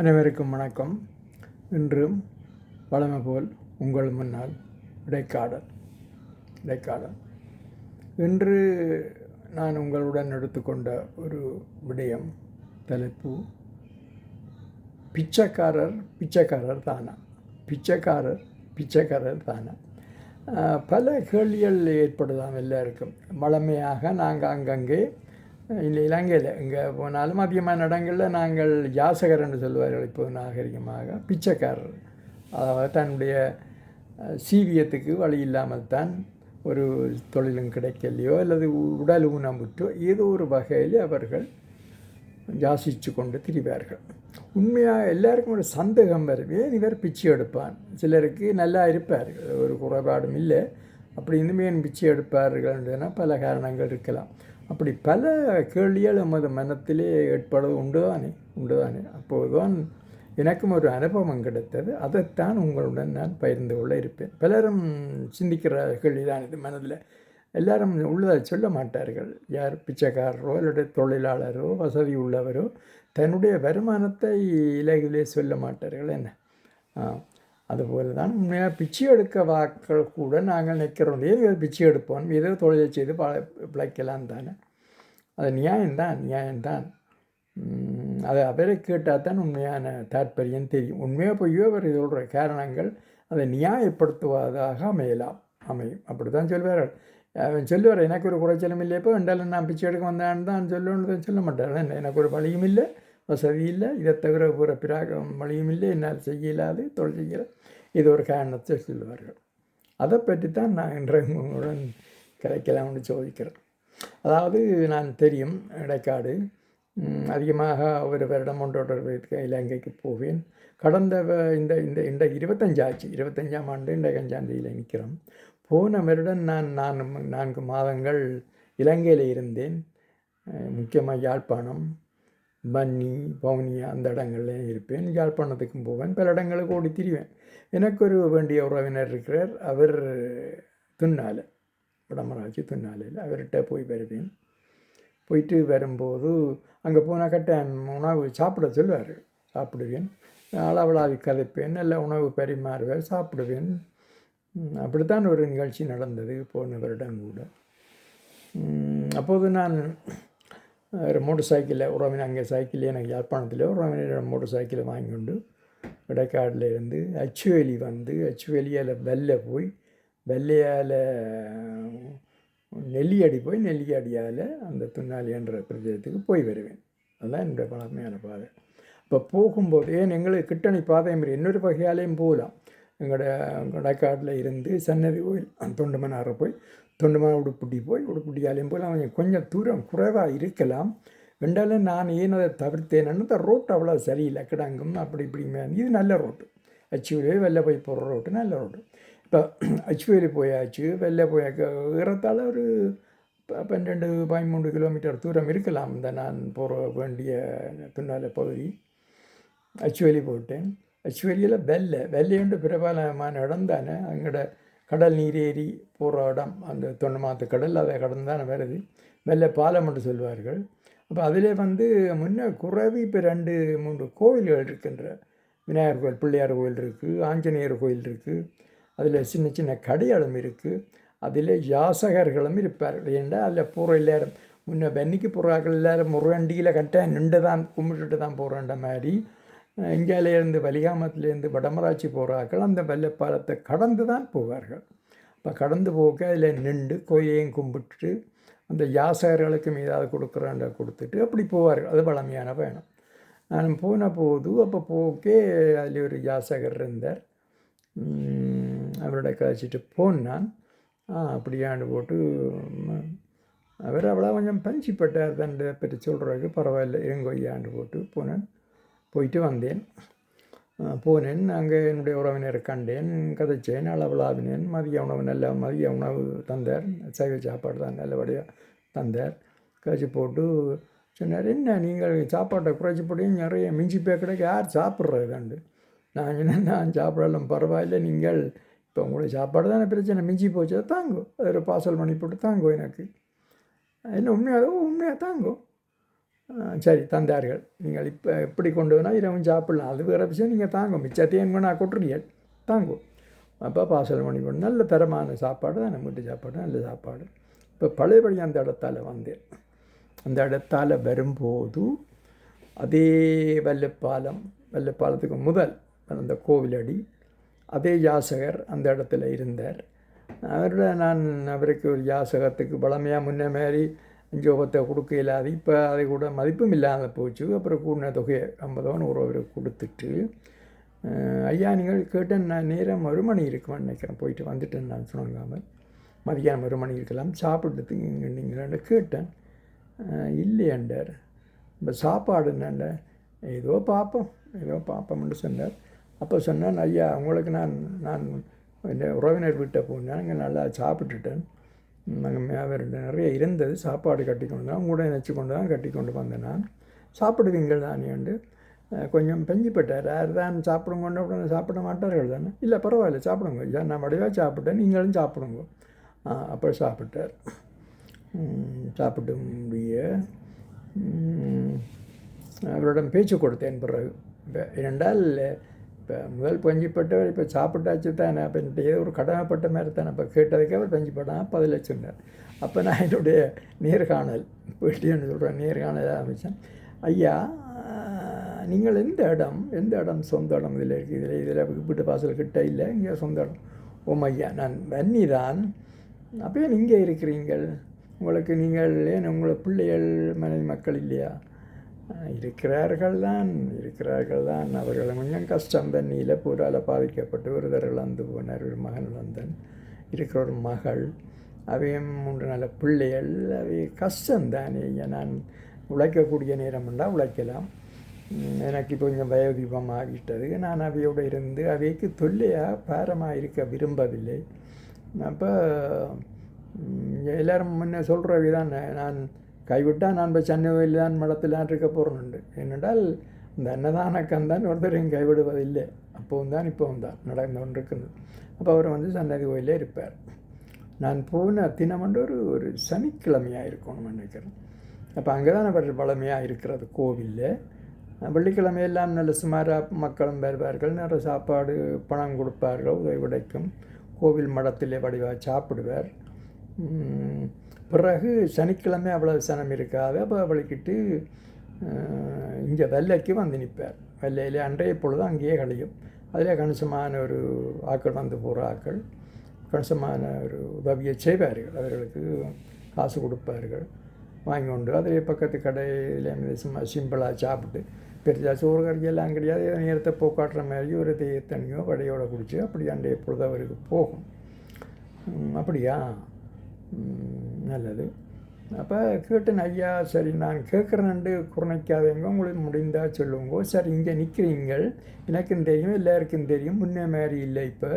அனைவருக்கும் வணக்கம். இன்றும் வழமை போல் உங்கள் முன்னால் இடைக்காடல் இடைக்காடல். இன்று நான் உங்களுடன் எடுத்துக்கொண்ட ஒரு விடயம் தலைப்பு பிச்சைக்காரர் பிச்சைக்காரர் தானா? பிச்சைக்காரர் பிச்சைக்காரர் தானா? பல கேள்விகள் ஏற்படுதாம் எல்லாருக்கும். வளமையாக நாங்கள் அங்கங்கே இல்லை இலங்கையில். இங்கே போனாலும் அதிகமான இடங்களில் நாங்கள் யாசகர் என்று சொல்வார்கள் இப்போது நாகரிகமாக பிச்சைக்காரர். அதாவது தன்னுடைய சீவியத்துக்கு வழி இல்லாமல் தான் ஒரு தொழிலும் கிடைக்கலையோ அல்லது உடல் ஊனமுற்றோ ஏதோ ஒரு வகையில் அவர்கள் யாசித்து கொண்டு திரிவார்கள். உண்மையாக எல்லாருக்கும் ஒரு சந்தேகம் வரும். ஏன் இவர் பிச்சை எடுப்பான்? சிலருக்கு நல்லா இருப்பார் ஒரு குறைபாடும் இல்லை. அப்படி இன்னுமே பிச்சை எடுப்பார்கள் பல காரணங்கள் இருக்கலாம். அப்படி பல கேள்விகள் நமது மனத்திலே ஏற்படுவது உண்டு தானே உண்டு தானே அப்போதுதான் எனக்கும் ஒரு அனுபவம் கிடைத்தது. அதைத்தான் உங்களுடன் நான் பகிர்ந்து கொள்ள இருப்பேன். பலரும் சிந்திக்கிற கேள்விதான் இது மனதில். எல்லாரும் உள்ளதை சொல்ல மாட்டார்கள். யார் பிச்சைக்காரரோ அல்லது தொழிலாளரோ வசதி உள்ளவரோ தன்னுடைய வருமானத்தை இலகிலே சொல்ல மாட்டார்கள். என்ன? அதுபோல தான் உண்மையாக பிச்சை எடுக்க வாக்கள் கூட நாங்கள் நிற்கிறோம். ஏன் பிச்சை எடுப்போம்? ஏதோ தொழிலை செய்து பழ பிழைக்கலாம் தானே? அது நியாயம்தான் நியாயம்தான். உம், அதை அவரை கேட்டால் தான் உண்மையான தாற்பயம் தெரியும். உண்மையாக பொய்யோ அவர் சொல்கிற காரணங்கள் அதை நியாயப்படுத்துவதாக அமையலாம். அமையும். அப்படி தான் சொல்வார்கள். அவன் சொல்லுவார் எனக்கு ஒரு குறைச்சலும் இல்லை இப்போ ரெண்டாலும் நான் பிச்சை எடுக்க வந்தான்னு தான் சொல்லணுன்னு சொல்ல மாட்டார். எனக்கு ஒரு வழியும் இல்லை. வசதி இல்லை இதை தவிர ஒரு பிராகம் வழியும் இல்லை. என்னால் செய்ய இல்லாது தொழில் செய்யல இது ஒரு காரணத்தை சொல்லுவார்கள். அதை பற்றி தான் நான் இன்று உங்களுடன் கிடைக்கலாம்னு சோதிக்கிறேன். அதாவது நான் தெரியும் இடைக்காடு. அதிகமாக ஒரு வருடம் ஒன்றோடு இலங்கைக்கு போவேன். கடந்த இந்த இந்த இந்த இருபத்தஞ்சாச்சு இருபத்தஞ்சாம் ஆண்டு இந்த தேதியில் நிற்கிறோம். போன வருடம் நான் நான் நான்கு மாதங்கள் இலங்கையில் இருந்தேன். முக்கியமாக யாழ்ப்பாணம் பன்னி பவுனியா அந்த இடங்கள்லையும் இருப்பேன். யாழ்ப்பாணத்துக்கும் போவேன். பல இடங்களுக்கு ஓடி திரிவேன். எனக்கு ஒரு வேண்டிய உறவினர் இருக்கிறார். அவர் துன்னால வடமராட்சி துன்னாலையில். அவர்கிட்ட போய் வருவேன். போயிட்டு வரும்போது அங்கே போனால் கட்டாயம் உணவு சாப்பிட சொல்லுவார் சாப்பிடுவேன். அளவலாவி கதைப்பேன். நல்ல உணவு பரிமாறுவேன் சாப்பிடுவேன். அப்படித்தான் ஒரு நிகழ்ச்சி நடந்தது போன வருடம் கூட. அப்போது நான் ஒரு மோட்டர் சைக்கிளில் உறவினர் அங்கே சைக்கிள் எனக்கு யாழ்ப்பாணத்தில் உறவினர் மோட்டர் சைக்கிளை வாங்கி கொண்டு இடைக்காடில் இருந்து அச்சுவேலி வந்து அச்சுவேலியால் வெள்ளை போய் வெள்ளையால் நெல்லியடி போய் நெல்லியடியால் அந்த துன்னாலி என்ற பிரதேசத்துக்கு போய் வருவேன் அதுதான் என்னுடைய பழமையான பாதை இப்போ போகும்போது ஏன் எங்களுக்கு கிட்டணி பாதை மாதிரி இன்னொரு வகையாலேயும் போகலாம் எங்களோட இடைக்காட்டில் இருந்து சன்னதி கோயில் தொண்டுமனாரை போய் தொண்டுமன உடுப்புட்டி போய் உடுப்புட்டியாலையும் போய் அவன் கொஞ்சம் தூரம் குறைவாக இருக்கலாம். ரெண்டாலும் நான் ஏன் அதை தவிர்த்தேன்னு இந்த ரோட்டு அவ்வளோ சரியில்லை. கிடங்கும் அப்படி இப்படி இது நல்ல ரோட்டு. அச்சுவேலி வெளில போய் போகிற ரோட்டு நல்ல ரோட்டு. இப்போ அச்சுவேலி போயாச்சு வெளில போயாக்க ஏறத்தால் ஒரு பன்னெண்டு பதிமூன்று கிலோமீட்டர் தூரம் இருக்கலாம் இந்த நான் போகிற வேண்டிய துன்னால பகுதி. அச்சுவேலி போட்டேன் அச்சுவேலியில் வெள்ளை வெள்ளையுண்டு பிரபலமான இடம் தானே. அங்கட கடல் நீர் ஏறி போகிற இடம் அந்த தொண்டமாத்து கடல் அதை கடந்து தான் வருது. வெள்ளை பாலம் என்று சொல்வார்கள். அப்போ அதில் வந்து முன்ன குறைவி இப்போ ரெண்டு மூன்று கோவில்கள் இருக்கின்ற. விநாயகர் கோயில் பிள்ளையார் கோயில் இருக்குது ஆஞ்சநேயர் கோயில் இருக்குது அதில் சின்ன சின்ன கடையாளம் இருக்குது அதில் யாசகர்களும் இருப்பார்கள். ஏன்டா அதில் போகிற எல்லாரும்? முன்ன பென்னிக்கு போகிறார்கள் எல்லாரும் முருகண்டியில் கட்ட நின்று தான் கும்பிட்டுட்டு தான் போகிறன்ற மாதிரி இந்தியாவிலேருந்து வலிகாமத்திலேருந்து வடமராட்சி போகிறார்கள் அந்த வெள்ளப்பாலத்தை கடந்து தான் போவார்கள். அப்போ கடந்து போக்க அதில் நின்று கோயிலையும் கும்பிட்டுட்டு அந்த யாசகர்களுக்கும் ஏதாவது கொடுக்குறாண்ட கொடுத்துட்டு அப்படி போவார்கள். அது பழமையான பயணம். நான் போன போது அப்போ போக்கே அதில் ஒரு யாசகர் இருந்தார். அவரோட கழிச்சிட்டு போனான். ஆ அப்படியாண்டு போட்டு அவர் அவ்வளோ கொஞ்சம் பஞ்சிப்பட்டார் தண்டை பற்றி சொல்கிறாரு பரவாயில்ல இருங்கொய்யாண்டு போட்டு போனேன். போயிட்டு வந்தேன். போனேன். அங்கே என்னுடைய உறவினரை கண்டேன். கதைச்சேன் அளவலாவினேன். மதிய உணவு நல்ல மதிய உணவு தந்தார். சைவ சாப்பாடு தான் நல்லபடியாக தந்தார். கழிச்சு போட்டு சொன்னார் என்ன நீங்கள் சாப்பாட்டை குறைச்சி போட்டு நிறைய மிஞ்சி போய் கிடைக்க. யார் சாப்பிட்றதுண்டு நான் என்ன நான் சாப்பிடலாம். பரவாயில்ல. நீங்கள் இப்போ உங்களுக்கு சாப்பாடு தானே பிரச்சனை. மிஞ்சி போச்சு? தாங்கோ. அது ஒரு பார்சல் பண்ணி போட்டு தாங்கோ எனக்கு. என்ன உண்மையாக உண்மையாக தாங்கோ. சரி தந்தார்கள். நீங்கள் இப்போ எப்படி கொண்டு வேணால் இரவும் சாப்பிடலாம். அது வேறு விஷயம். நீங்கள் தாங்கும். மிச்சத்தையும் கொண்டா கொட்டுறீங்க தாங்கும். அப்போ பாசல் பண்ணி கொண்டு நல்ல தரமான சாப்பாடு தான். நம்ம வீட்டு சாப்பாடு நல்ல சாப்பாடு. இப்போ பழையபடி அந்த இடத்தால் வந்தேன். அந்த இடத்தால் வரும்போது அதே வல்லப்பாலம் வல்லப்பாலத்துக்கு முதல் அந்த கோவிலடி அதே யாசகர் அந்த இடத்துல இருந்தார். அவரோட நான் அவருக்கு ஒரு யாசகத்துக்கு பழமையாக முன்னே மாதிரி ஜோபத்தை கொடுக்க இல்லாது இப்போ அதை கூட மதிப்பும் இல்லாத போச்சு அப்புறம் கூடின தொகையை ஐம்பதோ நூறு கொடுத்துட்டு ஐயா நீங்கள் கேட்டேன் நான் நேரம் ஒரு மணி இருக்குமான்னு நினைக்கிறேன் போயிட்டு வந்துட்டேன் நான் சொன்னாங்க மதியானம் ஒரு மணி இருக்கலாம் சாப்பிட்றதுக்கு இங்கே நீங்கள் கேட்டேன் இல்லையாண்டார் இப்போ சாப்பாடு என்னண்ட ஏதோ பார்ப்போம் ஏதோ பார்ப்போம்னு சொன்னார் அப்போ சொன்னேன் ஐயா உங்களுக்கு நான் நான் இந்த உறவினர் வீட்டை போனேன் அங்கே நல்லா சாப்பிட்டுட்டேன் அவர் நிறைய இருந்தது. சாப்பாடு கட்டி கொண்டு தான் கூட நினச்சி கொண்டு தான் கட்டி கொண்டு வந்தேன். நான் சாப்பிடுவீங்கள் தானேண்டு கொஞ்சம் பெஞ்சிப்பட்டார். யார் தான் சாப்பிடுங்க கொண்டு உடனே சாப்பிட மாட்டார்கள் தானே? இல்லை பரவாயில்ல சாப்பிடுங்க. ஐயா நான் வடிவாக சாப்பிட்டேன். நீங்களும் சாப்பிடுங்க. அப்போ சாப்பிட்டார். சாப்பிட்டு முடிய அவரிடம் பேச்சு கொடுத்தேன் பிறகு. இப்போ இப்போ முதல் பஞ்சிப்பட்டவர் இப்போ சாப்பிட்டாச்சு தானே அப்போ என்கிட்ட ஏதோ ஒரு கடமைப்பட்ட மாதிரி தானே இப்போ கேட்டதுக்கே அவர் பஞ்சிப்பட்டான் பதில் சொன்னார். அப்போ நான் என்னுடைய நேர்காணல் போயிட்டேன்னு சொல்கிறேன் நேர்காணல் ஆரம்பித்தேன். ஐயா நீங்கள் எந்த இடம் எந்த இடம் சொந்த இடம் இதில் இருக்குது இதில் இதில் வீட்டு வாசல் கிட்ட இல்லை இங்கே சொந்த இடம்? ஓம் ஐயா நான் வன்னி தான் அப்போ ஏன் இங்கே இருக்கிறீங்கள் உங்களுக்கு நீங்கள் ஏன் உங்களை பிள்ளைகள் மனைவி மக்கள் இல்லையா? இருக்கிறார்கள் தான் இருக்கிறார்கள் தான் அவர்கள் கொஞ்சம் கஷ்டம். தண்ணியில் பூரால பாதிக்கப்பட்டு ஒருத்தர் இழந்து போனார் ஒரு மகன் இழந்தன். இருக்கிற ஒரு மகள் அவையும் மூன்று நல்ல பிள்ளைகள். அவை கஷ்டம்தானே. நான் உழைக்கக்கூடிய நேரம் இருந்தால் உழைக்கலாம். எனக்கு இப்போ கொஞ்சம் வயோதிபம் ஆகிட்டது நான் அவையோடு இருந்து அவைக்கு தொல்லையாக பாரமாக இருக்க விரும்பவில்லை. அப்போ எல்லாரும் முன்ன சொல்கிறவை தான் நான் கைவிட்டால் நான் இப்போ சென்னையில் தான் மடத்திலான் இருக்க போகிறேன்ண்டு ஏனென்றால் இந்த அன்னதான கந்தான் ஒருத்தரையும் கைவிடுவதில்லை. அப்போவும் தான் இப்போவும் தான் நடந்து கொண்டிருக்கிறது. அப்போ அவர் வந்து சன்னதி கோயிலே இருப்பார். நான் போன தினமன்று ஒரு ஒரு சனிக்கிழமையாக இருக்கணும்னு நினைக்கிறேன். அப்போ அங்கே தான் அவர் பழமையாக இருக்கிறது கோவிலில். வெள்ளிக்கிழமை எல்லாம் நல்ல சுமாராக மக்களும் வருவார்கள். நிறைய சாப்பாடு பணம் கொடுப்பார்கள் உதவி உடைக்கும் கோவில் மடத்திலே வடிவாக சாப்பிடுவார். பிறகு சனிக்கிழமை அவ்வளவு சனம் இருக்காது. அப்போ வலிக்கிட்டு இங்கே வெள்ளைக்கு வந்து நிற்பார். வெள்ளையில் அன்றைய பொழுது அங்கேயே கழியும். அதில் கணிசமான ஒரு ஆக்கள் வந்து போகிற ஆக்கள் கணிசமான ஒரு உதவியை செய்வார்கள். அவர்களுக்கு காசு கொடுப்பார்கள். வாங்கி கொண்டு அதிலே பக்கத்து கடையில் சும்மா சிம்பிளாக சாப்பிட்டு பெரிய சோறு கறியெல்லாம் கிடையாது. ஏதோ நேரத்தை போக்காட்டுற மாதிரி ஒரு தண்ணியோ வடையோட குடிச்சு அப்படி அன்றைய பொழுது அவருக்கு போகும். அப்படியா? நல்லது. அப்போ கேட்டேன் ஐயா சரி நான் கேட்குறேன்ட்டு குறைக்காதவங்க உங்களுக்கு முடிந்தால் சொல்லுங்க. சரி இங்கே நிற்கிறீங்கள் எனக்கும் தெரியும் எல்லாருக்கும் தெரியும். முன்னே மாதிரி இல்லை இப்போ.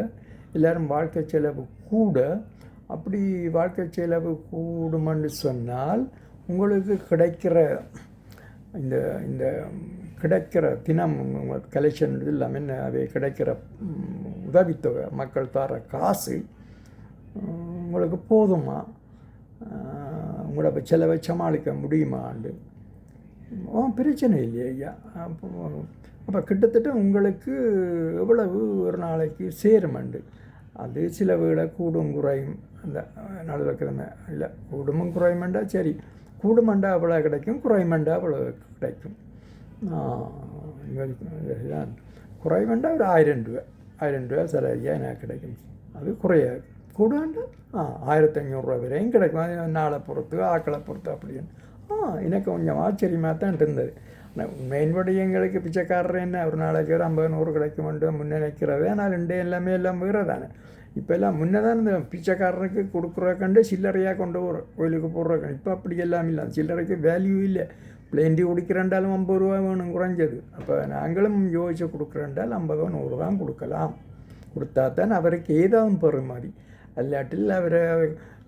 எல்லோரும் வாழ்க்கை செலவு கூட. அப்படி வாழ்க்கை செலவு கூடுமென்று சொன்னால் உங்களுக்கு கிடைக்கிற இந்த இந்த கிடைக்கிற தினம் உங்கள் கலெக்ஷன் இல்லாமல் அவை கிடைக்கிற உதவித்தொகை மக்கள் தர காசு உங்களுக்கு போதுமா? உங்களோட செலவை சமாளிக்க முடியுமாண்டு ஓ பிரச்சனை இல்லையா ஐயா. அப்போ அப்போ கிட்டத்தட்ட உங்களுக்கு எவ்வளவு ஒரு நாளைக்கு சேருமண்டு அது சில வீட கூடும் குறையும். அந்த நடுக்கிழமை இல்லை கூடுமும் குறையுமெண்டா சரி. கூடுமண்டா அவ்வளோ கிடைக்கும்? குறைமண்டா அவ்வளோ கிடைக்கும்? இதுதான் குறைமண்டா ஒரு ஆயிரம் ரூபா ஆயிரம் ரூபா சரியாக எனக்கு கிடைக்கும். அது குறையாது. கூடாண்டா ஆ ஆயிரத்தி ஐநூறுரூவா வரையும் கிடைக்கும். நாளை பொறுத்து ஆக்களை பொறுத்து அப்படின்னு ஆ எனக்கு கொஞ்சம் ஆச்சரியமாக தான் இருந்தது. ஆனால் மெயின்படி எங்களுக்கு பிச்சைக்காரர் என்ன? ஒரு நாளைக்கு ஒரு ஐம்பது நூறு கிடைக்குமென்று முன்னே நிற்கிறது ஆனால் ரெண்டு எல்லாமே எல்லாம் வேறு இப்போ எல்லாம் முன்னே தான் இந்த பிச்சைக்காரனுக்கு கொடுக்குற கண்டு சில்லறையாக கொண்டு போகிற கோயிலுக்கு போடுற இப்போ அப்படி எல்லாம் இல்லை. சில்லறைக்கு வேல்யூ இல்லை. பிளேண்டி குடிக்கிறேன்டாலும் ஐம்பது ரூபா வேணும் குறைஞ்சது. அப்போ நாங்களும் யோசிச்சு கொடுக்குறேன்டால் ஐம்பதோ நூறு தான் கொடுக்கலாம். கொடுத்தா தான் அவருக்கு ஏதாவது பெறுமதி. அல்லாட்டில் அவரை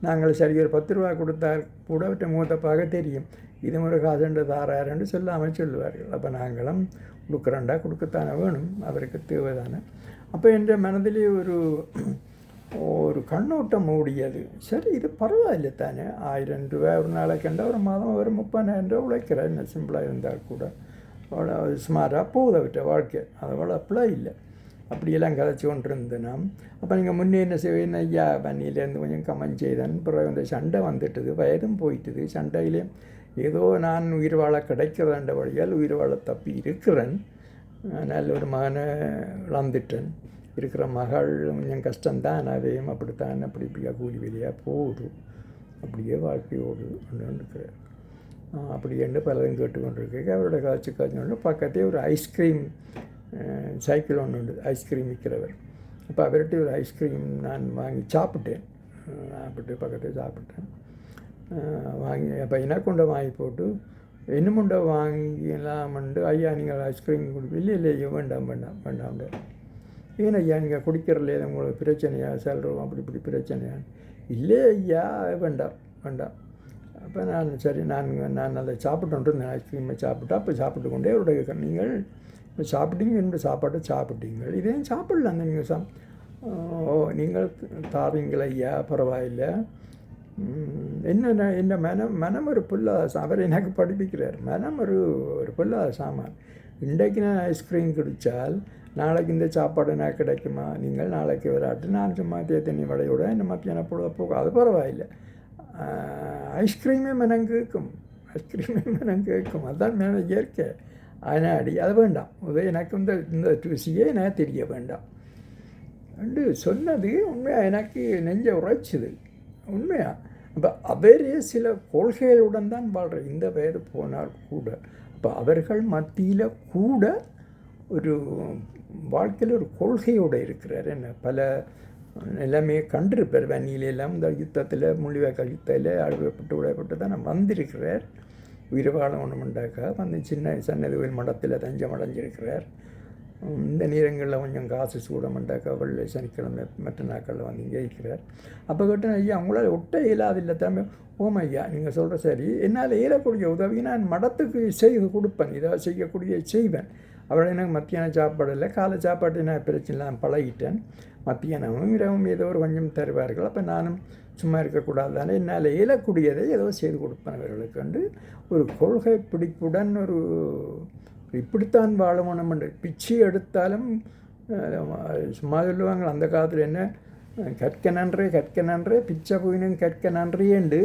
நாங்கள் சரி ஒரு பத்து ரூபா கொடுத்தால் கூட அவற்றை மூத்தப்பாக தெரியும். இது ஒரு காசண்டு தாராருன்னு சொல்லாமல் சொல்லுவார்கள். அப்போ நாங்களும் கொடுக்குறண்டா கொடுக்கத்தானே வேணும் அவருக்கு தேவைதானே. அப்போ என்ற மனதிலே ஒரு ஒரு கண்ணோட்டம் மூடியது. சரி இது பரவாயில்ல தானே. ஆயிரம் ரூபாய் ஒரு நாளைக்கு கண்டா ஒரு மாதம் ஒரு முப்பதாயிரம் ரூபா உழைக்கிறேன் சிம்பிளாக இருந்தால் கூட. அவ்வளோ சுமாராக போகுது விட்ட வாழ்க்கை. அது அவ்வளோ அப்படிலாம் இல்லை. அப்படியெல்லாம் கதைச்சி கொண்டு இருந்தேன் அப்போ நீங்கள் முன்னே என்ன செய்வேன்? ஐயா பண்ணியிலேருந்து கொஞ்சம் கமெண்ட் செய்தேன். பிறகு அந்த சண்டை வந்துட்டுது. வயதும் போயிட்டுது. சண்டையிலே ஏதோ நான் உயிர் வாழ கிடைக்கிறேன்ற வழியால் உயிர் வாழ தப்பி இருக்கிறேன். நல்ல ஒரு மகனை இழந்துட்டேன். இருக்கிற மகள் கொஞ்சம் கஷ்டம்தான். அதையும் அப்படித்தான். அப்படி இப்படியா கூலி வெளியாக போகுது. அப்படியே வாழ்க்கையோடு இருக்கிறேன் அப்படி என்று பலரும் கேட்டுக்கொண்டிருக்கேன் அவரோட காய்ச்சி காய்ச்சி பக்கத்தே ஒரு ஐஸ்கிரீம் சைக்கிள் ஒன்று உண்டு ஐஸ்கிரீம் விற்கிறவர் அப்போ அவர்கிட்ட ஒரு ஐஸ்கிரீம் நான் வாங்கி சாப்பிட்டேன் சாப்பிட்டு பக்கத்தில் சாப்பிட்டேன் வாங்கி அப்போ எனக்குண்ட வாங்கி போட்டு என்னமுண்ட வாங்கிலாமண்டு ஐயா நீங்கள் ஐஸ்கிரீம் குடி இல்லை இல்லை வேண்டாம் வேண்டாம் வேண்டாம் ஏன் ஐயா நீங்கள் குடிக்கிறல உங்களுக்கு பிரச்சனையா செல்றோம் அப்படி இப்படி பிரச்சனையா இல்லை ஐயா வேண்டாம் வேண்டாம் அப்போ நான் சரி நான் நான் அதை சாப்பிட்டு இருந்தேன் ஐஸ்கிரீமை சாப்பிட்டா அப்போ சாப்பிட்டு கொண்டே அவருடைய நீங்கள் சாப்பிட்டீங்க என்னுடைய சாப்பாட்டை சாப்பிட்டீங்க. இதையும் சாப்பிடலாங்க நீங்கள் சா ஓ நீங்கள் தாரீங்களா ஐயா பரவாயில்லை என்ன என்ன மனம் மனம் ஒரு புல்லாத அவர் எனக்கு படிப்பிக்கிறார். மனம் ஒரு ஒரு புல்லாத சாமான். இன்றைக்கு நான் ஐஸ்கிரீம் குடித்தால் நாளைக்கு இந்த சாப்பாடு நான் கிடைக்குமா? நீங்கள் நாளைக்கு விளையாட்டு நான் சும்மா தேத்தண்ணி வடையோட இந்த மத்தியான பொழுத போகும் அது பரவாயில்லை. ஐஸ்கிரீமே மனம் கேட்கும். ஐஸ்கிரீமே மனம் கேட்கும். அதுதான் மேலே இயற்கை. அதனாடி அது வேண்டாம் எனக்கு இந்த இந்த ருசியே நான் தெரிய வேண்டாம் என்று சொன்னது உண்மையாக எனக்கு நெஞ்ச உரைச்சிது உண்மையாக அப்போ அவரே சில கொள்கைகளுடன் தான் வாழ்கிற இந்த வயது போனால் கூட அப்போ அவர்கள் மத்தியில் கூட ஒரு வாழ்க்கையில் ஒரு கொள்கையோடு இருக்கிறார் என்ன பல எல்லாமே கண்டிருப்பார் வன்னியிலெல்லாம் இந்த யுத்தத்தில் முள்ளிவாய்க்கால் யுத்தத்தில் அழுவப்பட்டு உடையப்பட்டு தான் வந்திருக்கிறார் உயிர்வாழ வாழ வந்து சின்ன சன்னதி கோயில் மடத்தில் தஞ்சம் அடைஞ்சிருக்கிறார். இந்த நேரங்களில் கொஞ்சம் காசு சூடமெண்டாக்கா வெள்ளை சனிக்கிழமை மற்ற நாட்களில் வந்து ஜெயிக்கிறார் அப்போ கேட்டு ஐயா அவங்களால ஒட்ட இயலாது இல்லை தம்பி. ஓம் ஐயா நீங்கள் சொல்கிற சரி என்னால் இயலக்கூடிய உதவி நான் மடத்துக்கு செய்து கொடுப்பேன் இதை செய்யக்கூடிய செய்வேன். அவளை எனக்கு மத்தியான சாப்பாடு இல்லை. காலை சாப்பாட்டு நான் பிரச்சனை நான் பழகிட்டேன். மத்தியானமும் இரவும் ஏதோ ஒரு கொஞ்சம் தருவார்கள். அப்போ நானும் சும்மா இருக்கக்கூடாது தானே என்னால் இயலக்கூடியதை ஏதோ செய்து கொடுப்பேன் அவர்களுக்கு வந்து ஒரு கொள்கை பிடிப்புடன் ஒரு இப்படித்தான் வாழணும் என்று பிச்சை எடுத்தாலும் சும்மா சொல்லுவாங்க அந்த காலத்தில் என்ன கற்க நன்றே கற்க நன்றே பிச்சை போயினும் கற்க நன்றியேண்டு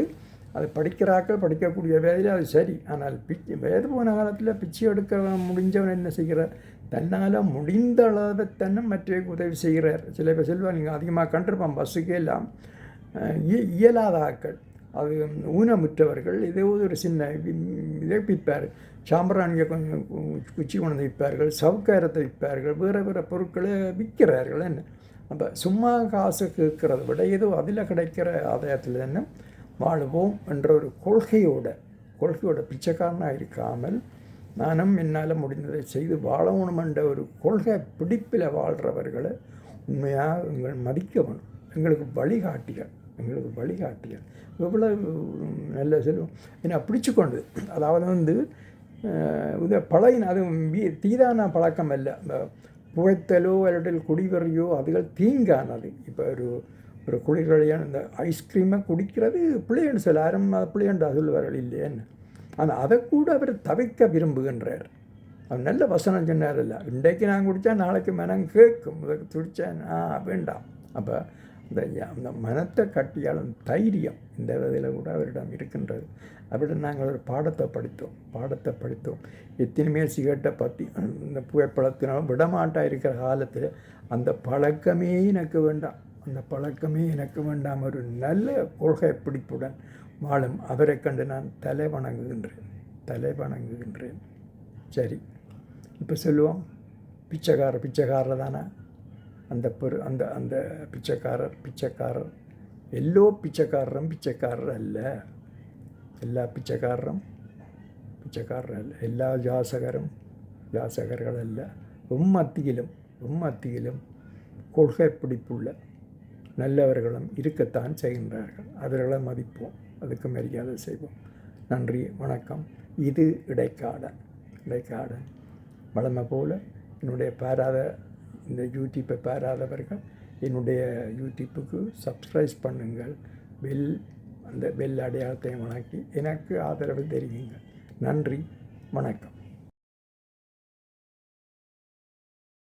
அது படிக்கிறாக்கள் படிக்கக்கூடிய வேலையில் அது சரி. ஆனால் பிச்சு வயது போன காலத்தில் பிச்சை எடுக்க முடிஞ்சவன் என்ன செய்கிறார்? தன்னால் முடிந்த அளவு தன்னை மற்றவைக்கு உதவி செய்கிறார். சில பேர் செல்வா நீங்கள் அதிகமாக கண்டிருப்பான் பஸ்ஸுக்கே எல்லாம். இயலாத ஆக்கள் அது ஊனமுற்றவர்கள். இதே ஒரு சின்ன இதை விற்பார் சாம்பிராணியை கொஞ்சம் குச்சி கொண்டு விற்பார்கள் சவுக்காரத்தை விற்பார்கள் வேறு வேறு பொருட்களை விற்கிறார்கள் என்ன? அப்போ சும்மா காசு கேட்கறத விட ஏதோ அதில் கிடைக்கிற ஆதாயத்தில் என்ன? வாழுவோம் என்ற ஒரு கொள்கையோட கொள்கையோட பிச்சைக்காரனாக இருக்காமல் நானும் என்னால் முடிந்ததை செய்து வாழணும் என்ற ஒரு கொள்கை பிடிப்பில் வாழ்கிறவர்களை உண்மையாக எங்கள் மதிக்க எங்களுக்கு வழிகாட்டிகள் எங்களுக்கு வழிகாட்டிகள். எவ்வளோ நல்ல செல்வம். என்னை பிடிச்சு கொண்டது. அதாவது வந்து இது பழகின அது தீதான பழக்கம் அல்ல. இந்த புகைத்தலோ அல்லது குடிவெறியோ அதுகள் தீங்கானது. இப்போ ஒரு ஒரு குளிர்களியான இந்த ஐஸ்கிரீமை குடிக்கிறது? பிள்ளையன் சில யாரும் பிள்ளையண்டா சொல்லுவார்கள் இல்லையேன்னு ஆனால் அதை கூட அவர் தவிர்க்க விரும்புகின்றார். அவர் நல்ல வசனம் சொன்னார் இல்லை இன்றைக்கு நான் குடித்தா நாளைக்கு மனம் கேட்கும். அதுக்கு துடித்தேன் ஆ வேண்டாம். அப்போ இந்த அந்த மனத்தை கட்டியாலும் தைரியம் இந்த இதில் கூட அவரிடம் இருக்கின்றது. அப்படி நாங்கள் ஒரு பாடத்தை படித்தோம். பாடத்தை படித்தோம். எத்தனைமே சிகரெட்டை பற்றி இந்த புகைப்பழத்தினாலும் விடமாட்டா இருக்கிற காலத்தில் அந்த பழக்கமே எனக்கு வேண்டாம். அந்த பழக்கமே எனக்கு வேண்டாம். ஒரு நல்ல கொள்கை பிடிப்புடன் வாழும். அவரை கண்டு நான் தலை வணங்குகின்றேன். தலை வணங்குகின்றேன். சரி. இப்போ சொல்லுவோம். பிச்சைக்காரர் பிச்சைக்காரர் தானே? அந்த பெரு அந்த அந்த பிச்சைக்காரர் பிச்சைக்காரர். எல்லோ பிச்சைக்காரரும் பிச்சைக்காரர் அல்ல. எல்லா பிச்சைக்காரரும் பிச்சைக்காரர் அல்ல. எல்லா ஜாசகரும் ஜாசகர்கள் அல்ல. உம்மத்தியிலும் உம்மத்தியிலும் கொள்கை பிடிப்புள்ள நல்லவர்களும் இருக்கத்தான் செய்கின்றார்கள். அவர்களை மதிப்போம். அதுக்கு மரியாதை செய்வோம். நன்றி வணக்கம். இது இடைக்காடன் இடைக்காடன் வளமை போல் என்னுடைய பாராத இந்த யூடியூப்பை பாராதவர்கள் என்னுடைய யூடியூப்புக்கு சப்ஸ்கிரைப் பண்ணுங்கள். பெல் அந்த பெல் அடையாளத்தை வணக்கி எனக்கு ஆதரவு தெரியுங்கள் நன்றி வணக்கம்.